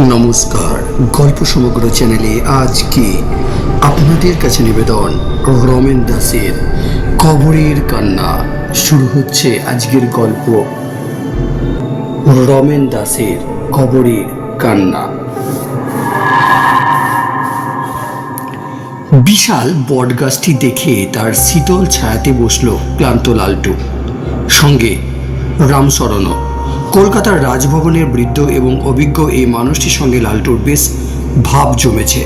নমস্কার। গল্প সমগ্র চ্যানেলে আজকে আপনাদের কাছে নিবেদন রমেন দাসের কবরের কান্না। শুরু হচ্ছে আজকের গল্প রমেন দাসের কবরের কান্না। বিশাল বটগাছটি দেখে তার শীতল ছায়াতে বসল ক্লান্ত লালটু। সঙ্গে রামশরণও। কলকাতার রাজভবনের বৃদ্ধ এবং অভিজ্ঞ এই মানুষটির সঙ্গে লালটুর বেশ ভাব জমেছে।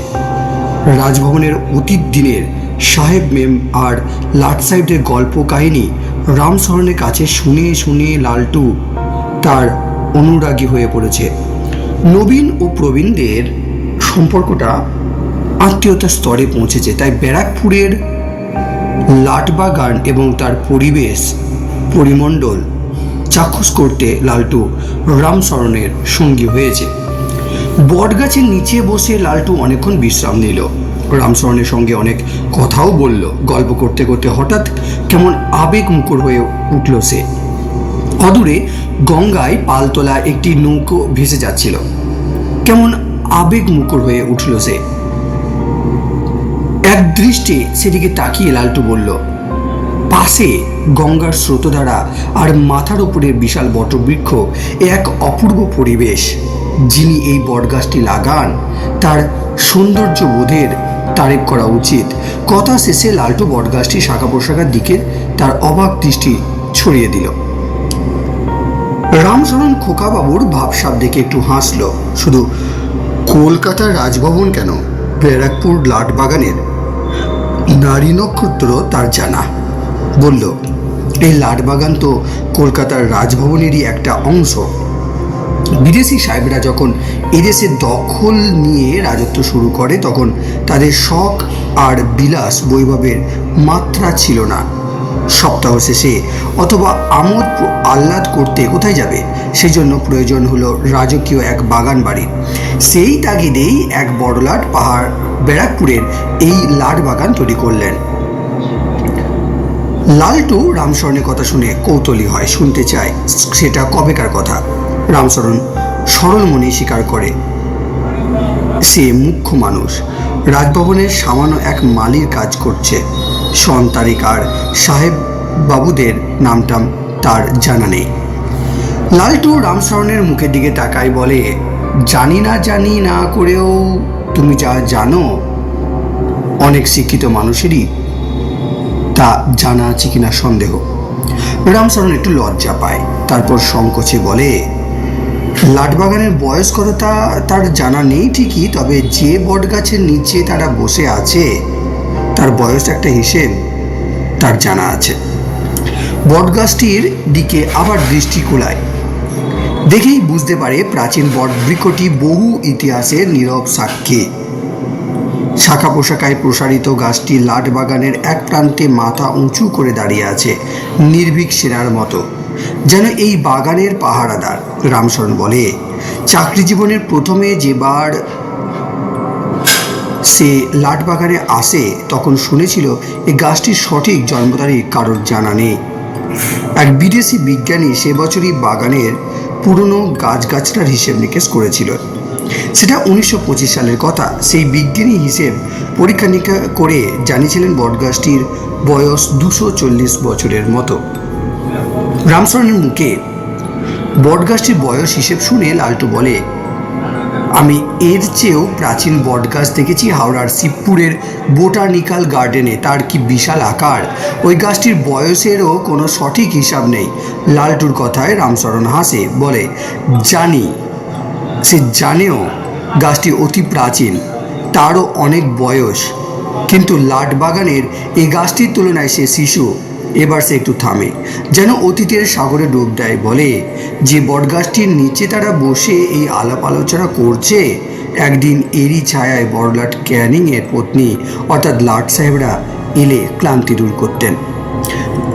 রাজভবনের অতীত দিনের সাহেব মেম আর লাট সাহেবদের গল্প কাহিনী রামশরণের কাছে শুনে শুনে লালটু তার অনুরাগী হয়ে পড়েছে। নবীন ও প্রবীণদের সম্পর্কটা আত্মীয়তার স্তরে পৌঁছেছে, তাই ব্যারাকপুরের লাটবাগান এবং তার পরিবেশ পরিমণ্ডল চাক্ষুষ করতে লালটু রামশরণের সঙ্গী হয়েছে। বটগাছের নিচে বসে লালটু অনেকক্ষণ বিশ্রাম নিল। রামশরণের সঙ্গে অনেক কথাও বলল। গল্প করতে করতে হঠাৎ কেমন আবেগ মুখর হয়ে উঠল সে। অদূরে গঙ্গায় পালতোলা একটি নৌকো ভেসে যাচ্ছিল। কেমন আবেগ মুখর হয়ে উঠল সে। এক দৃষ্টে সেদিকে তাকিয়ে লালটু বলল পাশে গঙ্গার স্রোতধারা আর মাথার উপরে বিশাল বটবৃক্ষ এক অপূর্ব পরিবেশ। যিনি এই বটগাছটি লাগান, তার সৌন্দর্য বোধের তারিফ করা উচিত। কথা শেষে লালটু বটগাছটি শাখা পোশাকার দিকে তার অবাক দৃষ্টি ছড়িয়ে দিল। রামশরণ খোকাবাবুর ভাবসাব দেখে একটু হাসল। শুধু কলকাতার রাজভবন কেন? ব্যারাকপুর লাটবাগানের নারী নক্ষত্র তার জানা। বলল, এই লাটবাগান তো কলকাতার রাজভবনেরই একটা অংশ। বিদেশি সাহেবরা যখন এদেশে দখল নিয়ে রাজত্ব শুরু করে, তখন তাদের শখ আর বিলাস বৈভবের মাত্রা ছিল না। সপ্তাহ শেষে অথবা আমোদ আহ্লাদ করতে কোথায় যাবে? সেই জন্য প্রয়োজন হলো রাজকীয় এক বাগান বাড়ি। সেই তাগিদেই এক বড়লাট পাহাড় ব্যারাকপুরের এই লাট বাগান তৈরি করলেন। লালটু রামশরণের কথা শুনে কৌতূহলী হয়, শুনতে চায় সেটা কবেকার কথা। রামশরণ সরল মনে স্বীকার করে, সে মুখ্য মানুষ। রাজভবনের সামান্য এক মালির কাজ করছে। সন তারিখ আর সাহেব বাবুদের নামটাম তার জানা নেই। লালটু রামশরণের মুখের দিকে তাকায় বলে, জানি না জানি না করেও তুমি যা জানো, অনেক শিক্ষিত মানুষেরই তা জানা আছে কিনা সন্দেহ। রামশরণ একটু লজ্জা পায়। তারপর সংকোচে বলে, লাটবাগানের বয়স তার জানা নেই ঠিকই, তবে যে বটগাছের নিচে তারা বসে আছে, তার বয়স একটা হিসেব, তার জানা আছে। বটগাছটির দিকে আবার দৃষ্টি কোলায়। দেখেই বুঝতে পারে প্রাচীন বট বৃক্ষটি বহু ইতিহাসের নীরব সাক্ষী। শাখা পোশাকায় প্রসারিত গাছটি লাট বাগানের এক প্রান্তে মাথা উঁচু করে দাঁড়িয়ে আছে, নির্ভীক সেনার মতো। যেন এই বাগানের পাহারাদার, রামশরণ বলে। চাকরি জীবনের প্রথমে যেবার সে লাট বাগানে আসে, তখন শুনেছিল এই গাছটির সঠিক জন্ম তারিখ, কারোর জানা নেই। এক বিদেশি বিজ্ঞানী সে বছরই বাগানের পুরনো গাছগাছড়ার হিসেব নিকেশ করেছিল। সেটা উনিশশো পঁচিশ সালের কথা। সেই বিজ্ঞানী হিসেব পরীক্ষা নিরীক্ষা করে জানিয়েছিলেন বটগাছটির বয়স দুশো চল্লিশ বছরের মতো। রামশরণের মুখে বটগাছটির বয়স হিসেব শুনে লালটু বলে, আমি এর চেয়েও প্রাচীন বটগাছ দেখেছি হাওড়ার শিবপুরের বোটানিক্যাল গার্ডেনে। তার কি বিশাল আকার? ওই গাছটির বয়সেরও কোনো সঠিক হিসাব নেই। লালটুর কথায় রামশরণ হাসে, বলে, জানি। সে জানেও গাছটি অতি প্রাচীন, তারও অনেক বয়স। কিন্তু লাট বাগানের এই গাছটির তুলনায় সে শিশু, এবার সে একটু থামে, যেন অতীতের সাগরে ডুব দেয় বলে। যে বটগাছটির নিচে তারা বসে এই আলাপ আলোচনা করছে, একদিন এরই ছায়ায় বড়লাট ক্যানিংয়ের পত্নী, অর্থাৎ লাট সাহেবরা এলে ক্লান্তি দূর করতেন।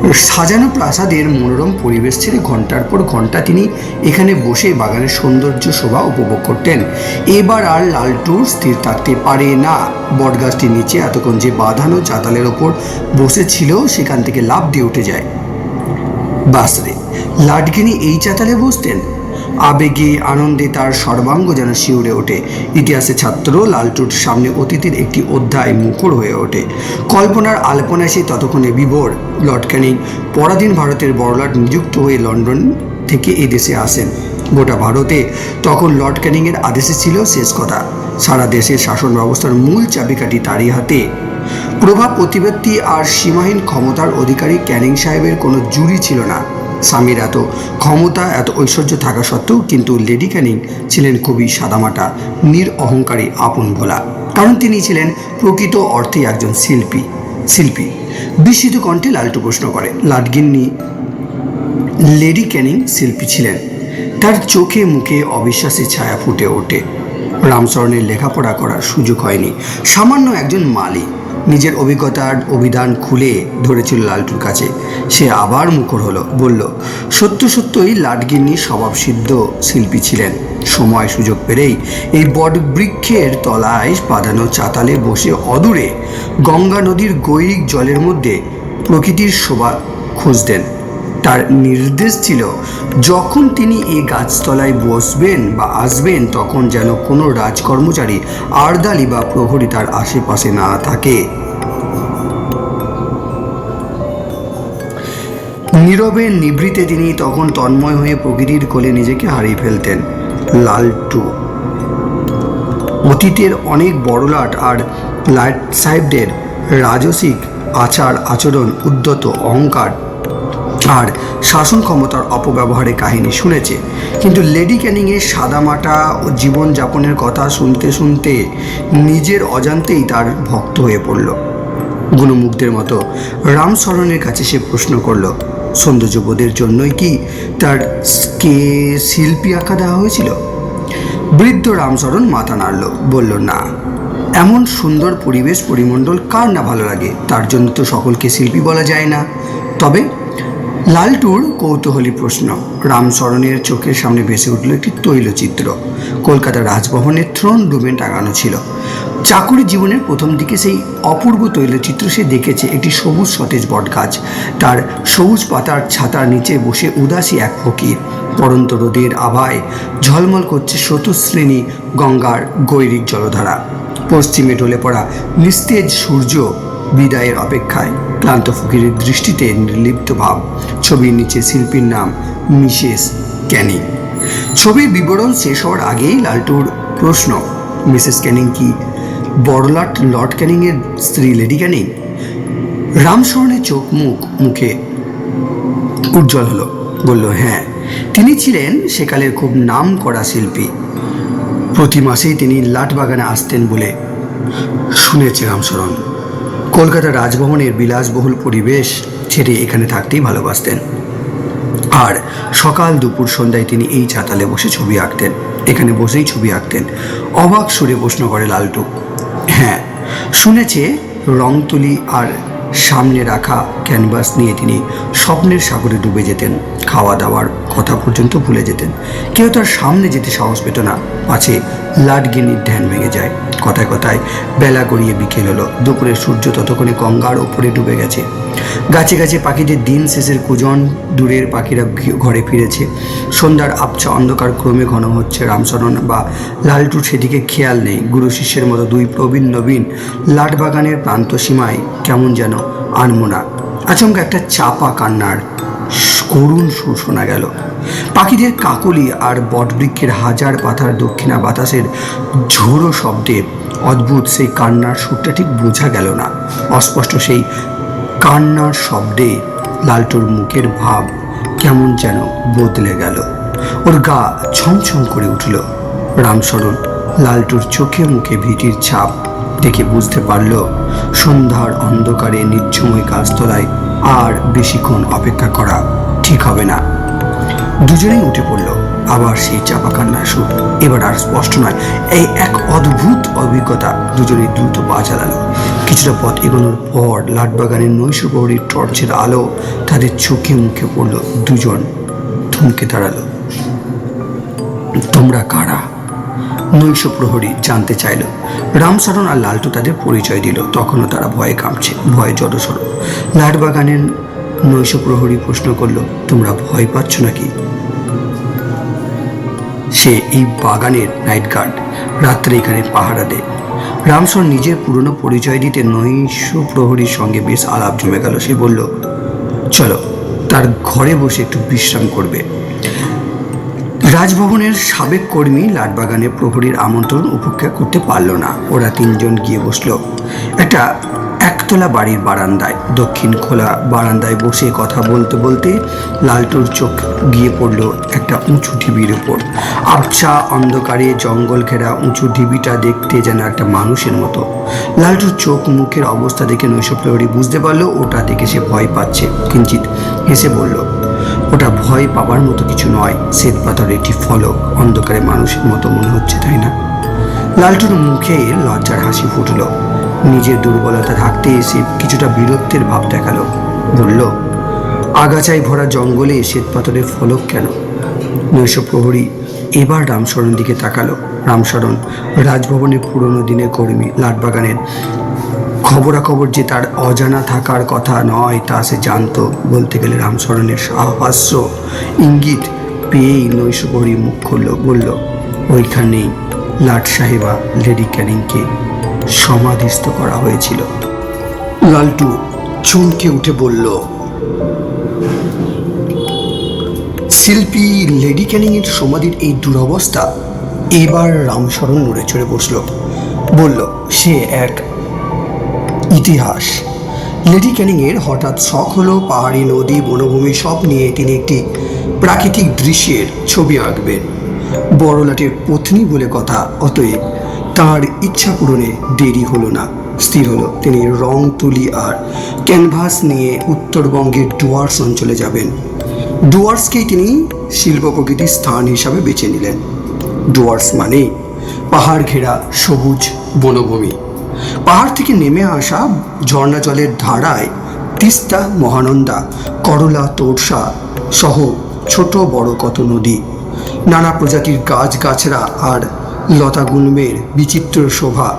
সাজানো প্রাসাদের মনোরম পরিবেশ ছেড়ে ঘণ্টার পর ঘণ্টা তিনি এখানে বসে বাগানের সৌন্দর্য শোভা উপভোগ করতেন। এবার আর লালটুর স্থির থাকতে পারে না। বটগাছটির নিচে এতক্ষণ যে বাঁধানো চাতালের ওপর বসেছিল, সেখান থেকে লাভ দিয়ে উঠে যায়। বাসরে লাটগিনি এই চাতালে বসতেন? আবেগে আনন্দে তার সর্বাঙ্গ যেন শিউরে ওঠে। ইতিহাসে ছাত্র লালটুর সামনে অতীতের একটি অধ্যায় মুখর হয়ে ওঠে। কল্পনার আলপনায় সে ততক্ষণে বিভোর লর্ড ক্যানিং পরাধীন ভারতের বড়লাট নিযুক্ত হয়ে লন্ডন থেকে এই দেশে আসেন। গোটা ভারতে তখন লর্ড ক্যানিংয়ের আদেশে ছিল শেষ কথা। সারা দেশের শাসন ব্যবস্থার মূল চাবিকাঠি তারই হাতে। প্রভাব প্রতিপত্তি আর সীমাহীন ক্ষমতার অধিকারী ক্যানিং সাহেবের কোনো জুরি ছিল না। স্বামীর এত ক্ষমতা, এত ঐশ্বর্য থাকা সত্ত্বেও কিন্তু লেডি ক্যানিং ছিলেন খুবই সাদামাটা, নির অহংকারী আপন ভোলা। কারণ তিনি ছিলেন প্রকৃত অর্থে একজন শিল্পী শিল্পী। বিস্মিত কণ্ঠে লালটু প্রশ্ন করে, লাটগিন্নি, লেডি ক্যানিং শিল্পী ছিলেন। তার চোখে মুখে অবিশ্বাসের ছায়া ফুটে ওঠে। রামচরণের লেখাপড়া করার সুযোগ হয়নি। সামান্য একজন মালি নিজের অভিজ্ঞতার অভিধান খুলে ধরেছিল লালটুর কাছে। সে আবার মুখর হলো, বলল, সত্য সত্যই লাটগিন্নি স্বভাবসিদ্ধ শিল্পী ছিলেন। সময় সুযোগ পেলেই এই বট বৃক্ষের তলায় পাদানো চাতালে বসে অদূরে গঙ্গা নদীর গৈরিক জলের মধ্যে প্রকৃতির শোভা খুঁজতেন। তার নির্দেশ ছিল, যখন তিনি এই গাছতলায় বসবেন বা আসবেন, তখন যেন কোনো রাজকর্মচারী আর্দালি বা প্রহরী তার আশেপাশে না থাকে। নীরবে নিভৃতে তিনি তখন তন্ময় হয়ে প্রকৃতির কোলে নিজেকে হারিয়ে ফেলতেন, লালটু। অতীতের অনেক বড়লাট আর লাট সাহেবদের রাজসিক আচার আচরণ উদ্যত অহংকার আর শাসন ক্ষমতার অপব্যবহারের কাহিনী শুনেছে। কিন্তু লেডি ক্যানিংয়ের সাদামাটা ও জীবনযাপনের কথা শুনতে শুনতে নিজের অজান্তেই তার ভক্ত হয়ে পড়ল। গুণমুগ্ধের মতো রামচরণের কাছে সে প্রশ্ন করল সৌন্দর্যবোধের জন্যই কি তার কে শিল্পী আঁকা দেওয়া হয়েছিল? বৃদ্ধ রামচরণ মাথা নাড়ল, বলল, না, এমন সুন্দর পরিবেশ পরিমণ্ডল কার না ভালো লাগে? তার জন্য তো সকলকে শিল্পী বলা যায় না। তবে লালটুর কৌতূহলী প্রশ্ন, রামচরণের চোখের সামনে ভেসে উঠল একটি তৈলচিত্র। কলকাতা রাজভবনের থ্রোন রুমে টাঙানো ছিল। চাকুরি জীবনের প্রথম দিকে সেই অপূর্ব তৈলচিত্র সে দেখেছে, একটি সবুজ সতেজ বটগাছ তার সবুজ পাতার ছাতার নিচে বসে উদাসী এক ফকির। পরন্ত রোদের আভায় ঝলমল করছে শতশ্রেণী গঙ্গার গৈরিক জলধারা। পশ্চিমে ঢলে পড়া নিস্তেজ সূর্য বিদায়ের অপেক্ষায় ক্লান্ত ফকিরের দৃষ্টিতে নির্লিপ্ত ভাব। ছবির নিচে শিল্পীর নাম মিসেস ক্যানিং। ছবির বিবরণ শেষ হওয়ার আগেই লালটুর প্রশ্ন, মিসেস ক্যানিং কি বড়লাট লর্ড ক্যানিংয়ের স্ত্রী লেডি ক্যানিং রামশরণের চোখ মুখ মুখে উজ্জ্বল হলো, বলল হ্যাঁ তিনি ছিলেন সেকালের খুব নাম করা শিল্পী। প্রতি মাসেই তিনি লাট বাগানে আসতেন বলে শুনেছে রামশরণ কলকাতা রাজভবনের বিলাসবহুল পরিবেশ ছেড়ে এখানে থাকতেই ভালোবাসতেন। আর সকাল দুপুর সন্ধ্যায় তিনি এই চাতালে বসে ছবি আঁকতেন। এখানে বসেই ছবি আঁকতেন। অবাক সুরে প্রশ্ন করে লালটু হ্যাঁ শুনেছে রং তুলি আর সামনে রাখা ক্যানভাস নিয়ে তিনি স্বপ্নের সাগরে ডুবে যেতেন খাওয়া দাওয়ার কথা পর্যন্ত ভুলে যেতেন। কেউ তার সামনে যেতে সাহস পেত না। পাছে লাটগিনির ধ্যান ভেঙে যায়। কথায় কথায় বেলা গড়িয়ে বিকেল হলো। দুপুরের সূর্য ততক্ষণে গঙ্গার ওপরে ডুবে গেছে। গাছে গাছে পাখিদের দিন শেষের কুজন দূরের পাখিরা ঘরে ফিরেছে। সন্ধ্যার আবছা অন্ধকার ক্রমে ঘন হচ্ছে রামচরণ বা লালটুর সেদিকে খেয়াল নেই। গুরু শিষ্যের মতো দুই প্রবীণ নবীন লাটবাগানের প্রান্ত সীমায় কেমন যেন আনমোনা। আচমকা একটা চাপা কান্নার করুণ সুর শোনা গেল। পাখিদের কাকলি আর বটবৃক্ষের হাজার পাতার দক্ষিণা বাতাসের ঝোড়ো শব্দে অদ্ভুত সেই কান্নার সুরটা ঠিক বোঝা গেল না। অস্পষ্ট সেই কান্নার শব্দে লালটুর মুখের ভাব কেমন যেন বদলে গেল। ওর গা ছমছম করে উঠল। রামশরণ লালটুর চোখে মুখে ভিটির ছাপ দেখে বুঝতে পারল, সন্ধ্যার অন্ধকারে নিচ্ছময় গাছতলায় আর বেশিক্ষণ অপেক্ষা করা ঠিক হবে না। দুজনেই উঠে পড়ল। আবার সেই চাপা কান্নার সুর। এবার আর স্পষ্ট নয়, এই এক অদ্ভুত অভিজ্ঞতা দুজনে দ্রুত পা চালালো। কিছুটা পথ এগোনোর পর লাটবাগানের নৈশ প্রহরীর টর্চের আলো তাদের চোখে মুখে পড়ল। দুজন থমকে দাঁড়াল। তোমরা কারা? নৈশ প্রহরী জানতে চাইল। রামচরণ আর লালটু তাদের পরিচয় দিল। তখনও তারা ভয়ে কাঁপছে, ভয়ে জড়সড়। লাটবাগানের নৈশ প্রহরী প্রশ্ন করল, তোমরা ভয় পাচ্ছ নাকি? সে এই বাগানের নাইট গার্ড রাত্রে এখানে পাহারা দেয়। রামসর নিজের পুরনো পরিচয় দিতে নৈশ প্রহরীর সঙ্গে বেশ আলাপ জমে গেল। সে বলল, চলো, তার ঘরে বসে একটু বিশ্রাম করবে। রাজভবনের সাবেক কর্মী লাটবাগানে প্রহরীর আমন্ত্রণ উপেক্ষা করতে পারল না। ওরা তিনজন গিয়ে বসল। একটা একতলা বাড়ির বারান্দায়, দক্ষিণ খোলা বারান্দায় বসে কথা বলতে বলতে লালটুর চোখ গিয়ে পড়ল একটা উঁচু ঢিবির উপর। আবছা, অন্ধকারে, জঙ্গল ঘেরা উঁচু ঢিবিটা দেখতে যেন একটা মানুষের মতো। লালটুর চোখ মুখের অবস্থা দেখে নৈশপ্রহরী বুঝতে পারল, ওটা দেখে সে ভয় পাচ্ছে। কিঞ্চিত হেসে বলল ওটা ভয় পাবার মতো কিছু নয়। শ্বেত পাথরের একটি ফলক। অন্ধকারে মানুষের মতো মনে হচ্ছে, তাই না? লালটুর মুখে লজ্জার হাসি ফুটল। নিজের দুর্বলতা থাকতে এসে কিছুটা বীরত্বের ভাব দেখাল। বলল, আগাছায় ভরা জঙ্গলে শ্বেত পাথরের ফলক কেন? নৈশ প্রহরী এবার রামশরণ দিকে তাকালো। রামশরণ রাজভবনের পুরনো দিনের কর্মী, লাটবাগানের খবরাখবর যে তার অজানা থাকার কথা নয়, তা সে জানতো। বলতে গেলে রামচরণের সাহস্য ইঙ্গিত পেয়েই নৈশপরি মুখ খুলল, বলল, ওইখানেই লাট সাহেবা লেডি ক্যানিংকে সমাধিস্থ করা হয়েছিল। লালটু চমকে উঠে বলল, শিল্পী লেডি ক্যানিংয়ের সমাধির এই দুরবস্থা? এবার রামশরণ নড়ে চড়ে বসল। বলল, সে এক ইতিহাস। লেডি ক্যানিংয়ের হঠাৎ শখ হলো পাহাড়ি নদী, বনভূমি, সব নিয়ে তিনি একটি প্রাকৃতিক দৃশ্যের ছবি আঁকবেন। বড়লাটের পত্নী বলে কথা, অতএব তার ইচ্ছা পূরণে দেরি হলো না। স্থির হলো, তিনি রং, তুলি আর ক্যানভাস নিয়ে উত্তরবঙ্গের ডুয়ার্স অঞ্চলে যাবেন। ডুয়ার্সকেই তিনি শিল্প প্রকৃতির স্থান হিসাবে বেছে নিলেন। ডুয়ার্স মানে পাহাড় ঘেরা সবুজ বনভূমি। পাহাড় থেকে নেমে আসা ঝর্ণা জলের ধারায় তিস্তা মহানন্দা, করলা, তোরসা সহ ছোট বড় কত নদী। নানা প্রজাতির গাছ গাছরা আর লতাগুল্মের বিচিত্র শোভা।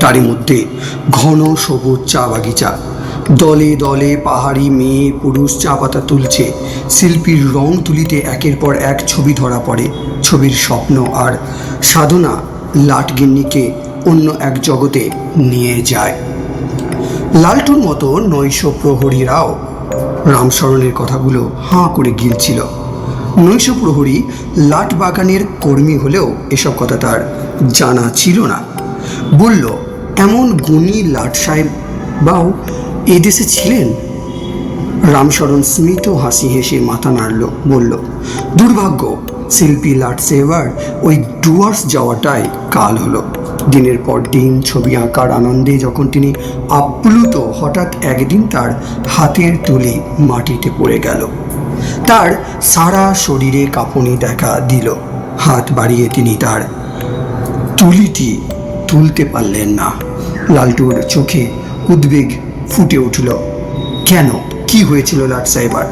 তারই মধ্যে ঘন সবুজ চা বাগিচা। দলে দলে পাহাড়ি মেয়ে, পুরুষ চা পাতা তুলছে। শিল্পীর রং তুলিতে একের পর এক ছবি ধরা পড়ে। ছবির স্বপ্ন আর সাধনা লাটগিন্নিকে অন্য এক জগতে নিয়ে যায়। লালটুর মতো নৈশ প্রহরীরাও রামশরণের কথাগুলো হাঁ করে গিলছিল। নৈশ প্রহরী লাট বাগানের কর্মী হলেও এসব কথা তার জানা ছিল না। বলল, এমন গুণী লাট সাহেব বাও এদেশে ছিলেন? রামশরণ স্মিত হাসি হেসে মাথা নাড়ল, বলল, দুর্ভাগ্য, শিল্পী লাট সেভার ওই ডুয়ার্স যাওয়াটাই কাল হলো। দিনের পর দিন ছবি আঁকার আনন্দে যখন তিনি আপ্লুত, হঠাৎ একদিন তার হাতের তুলি মাটিতে পড়ে গেল। তার সারা শরীরে কাঁপুনি দেখা দিল। হাত বাড়িয়ে তিনি তার তুলিটি তুলতে পারলেন না। লালটুর চোখে উদ্বেগ ফুটে উঠল। কেন? কি হয়েছিল লাট সাহেবার?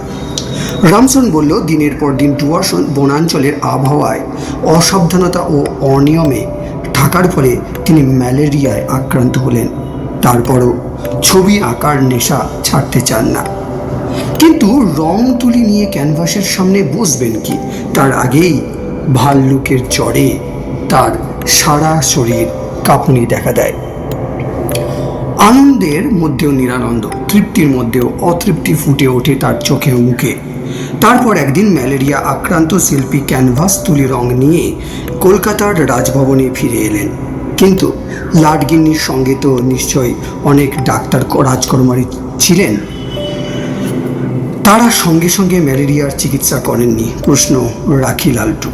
রামসন বলল, দিনের পর দিন ডুয়ার্স বনাঞ্চলের আবহাওয়ায় অসাবধানতা ও অনিয়মে থাকার ফলে তিনি ম্যালেরিয়ায় আক্রান্ত হলেন। তারপরও ছবি আঁকার নেশা ছাড়তে চান না। কিন্তু রং তুলি নিয়ে ক্যানভাসের সামনে বসবেন কি? তার আগেই ভাল্লুকের চড়ে তার সারা শরীর কাঁপুনি দেখা দেয়। আনন্দের মধ্যেও নিরানন্দ, তৃপ্তির মধ্যেও অতৃপ্তি ফুটে ওঠে তার চোখে মুখে। তারপর একদিন ম্যালেরিয়া আক্রান্ত শিল্পী ক্যানভাস তুলি রং নিয়ে কলকাতার রাজভবনে ফিরে এলেন। কিন্তু লাটগিন্নির সঙ্গে তো নিশ্চয়ই অনেক ডাক্তার রাজকর্মারী ছিলেন। তারা সঙ্গে সঙ্গে ম্যালেরিয়ার চিকিৎসা করেননি, প্রশ্ন রাখি লালটু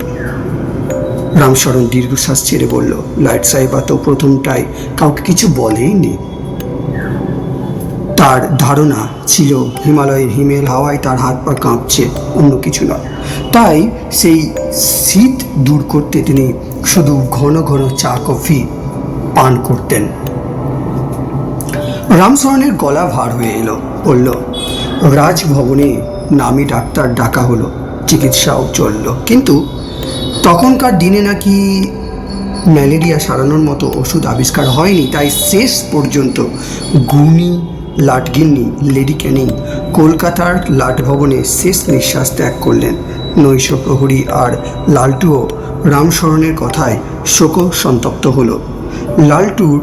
রামশরণ দীর্ঘশ্বাস ছেড়ে বলল লাইট সাহেবা তো প্রথমটাই কাউকে কিছু বলেইনি। তার ধারণা ছিল হিমালয়ের হিমেল হাওয়ায় তার হাত পা কাঁপছে, অন্য কিছু নয়। তাই সেই শীত দূর করতে তিনি শুধু ঘন ঘন চা, কফি পান করতেন। রামচরণের গলা ভার হয়ে এলো, বলল, রাজভবনে নামি ডাক্তার ডাকা হলো, চিকিৎসাও চলল। কিন্তু তখনকার দিনে নাকি ম্যালেরিয়া সারানোর মতো ওষুধ আবিষ্কার হয়নি, তাই শেষ পর্যন্ত গুণী লাটগিন্নি, লেডি ক্যানিং, কলকাতার লাট ভবনে শেষ নিঃশ্বাস ত্যাগ করলেন নৈশ প্রহরী আর লালটুও। রামশরণের কথায় শোক সন্তপ্ত হল। লালটুর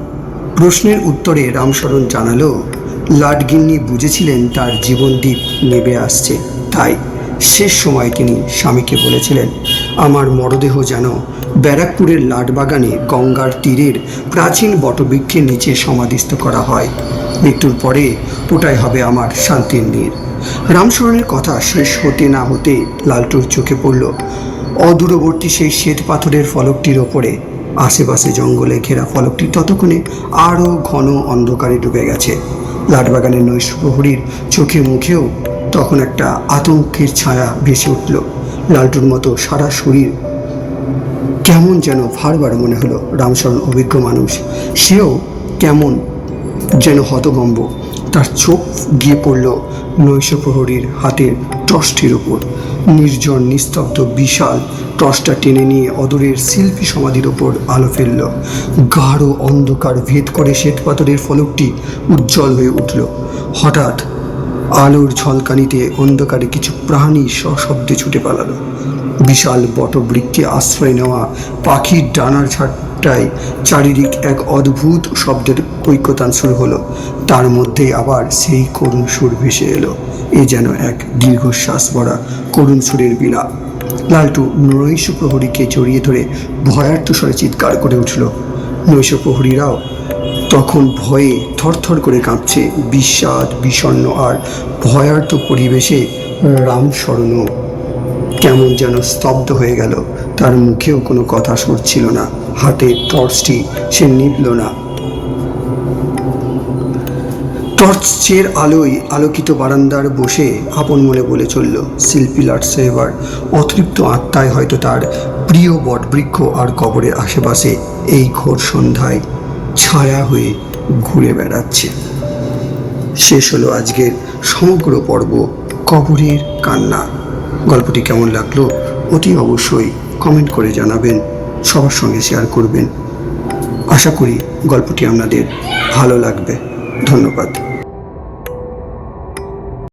প্রশ্নের উত্তরে রামশরণ জানালো, লাটগিন্নি বুঝেছিলেন তার জীবনদ্বীপ নেবে আসছে। তাই শেষ সময় তিনি স্বামীকে বলেছিলেন, আমার মরদেহ যেন ব্যারাকপুরের লাটবাগানে গঙ্গার তীরের প্রাচীন বটবৃক্ষের নিচে সমাধিস্থ করা হয়। মৃত্যুর পরে ওটাই হবে আমার শান্তির নীর। রামশরণের কথা শেষ হতে না হতে লালটুর চোখে পড়ল অদূরবর্তী সেই শ্বেত পাথরের ফলকটির ওপরে। আশেপাশে জঙ্গলে ঘেরা ফলকটি ততক্ষণে আরও ঘন অন্ধকারে ডুবে গেছে। লাটবাগানের নৈশ প্রহরীর চোখে মুখেও তখন একটা আতঙ্কের ছায়া ভেসে উঠল। লালটুর মতো সারা শরীর কেমন যেন ভারবার মনে হলো রামশরণ অভিজ্ঞ মানুষ। সেও কেমন যেন হতভম্ব। তার চোখ গিয়ে পড়ল নৈশ প্রহরীর হাতের টর্চটির উপর। নির্জন, নিস্তব্ধ, বিশাল টর্চটা টেনে নিয়ে অদূরের শিল্পী সমাধির ওপর আলো ফেলল। গাঢ় অন্ধকার ভেদ করে শ্বেতপাথরের ফলকটি উজ্জ্বল হয়ে উঠল। হঠাৎ আলোর ঝলকানিতে অন্ধকারে কিছু প্রাণী সশব্দে ছুটে পালালো। বিশাল বটবৃক্ষে আশ্রয় নেওয়া পাখির ডানার ঝাপটায় চারিদিক এক অদ্ভুত শব্দের ঐক্যতান শুরু হলো। তার মধ্যে আবার সেই করুণ সুর ভেসে এলো। এ যেন এক দীর্ঘশ্বাস ভরা করুণ সুরের বিলাপ লালটু নৈশ প্রহরীকে জড়িয়ে ধরে ভয়ার্থ স্বরে চিৎকার করে উঠল। নৈশ প্রহরীরাও তখন ভয়ে থরথর করে কাঁপছে। বিষাদ বিষণ্ণ আর ভয়ার্থ পরিবেশে রামস্মরণও কেমন যেন স্তব্ধ হয়ে গেল। তার মুখেও কোনো কথা সরছিল না। হাতের টর্চটি সে নিবল না। টর্চের আলোয় আলোকিত বারান্দার বসে আপন মনে বলে চলল, শিল্পী লাট এবার অতৃপ্ত আত্মায় হয়তো তার প্রিয় বটবৃক্ষ আর কবরের আশেপাশে এই ঘোর সন্ধ্যায় ছায়া হয়ে ঘুরে বেড়াচ্ছে। শেষ হলো আজকের সমগ্র পর্ব কবরের কান্না। গল্পটি কেমন লাগল অতি অবশ্যই কমেন্ট করে জানাবেন। সবার সঙ্গে শেয়ার করবেন। আশা করি গল্পটি আপনাদের ভালো লাগবে। ধন্যবাদ।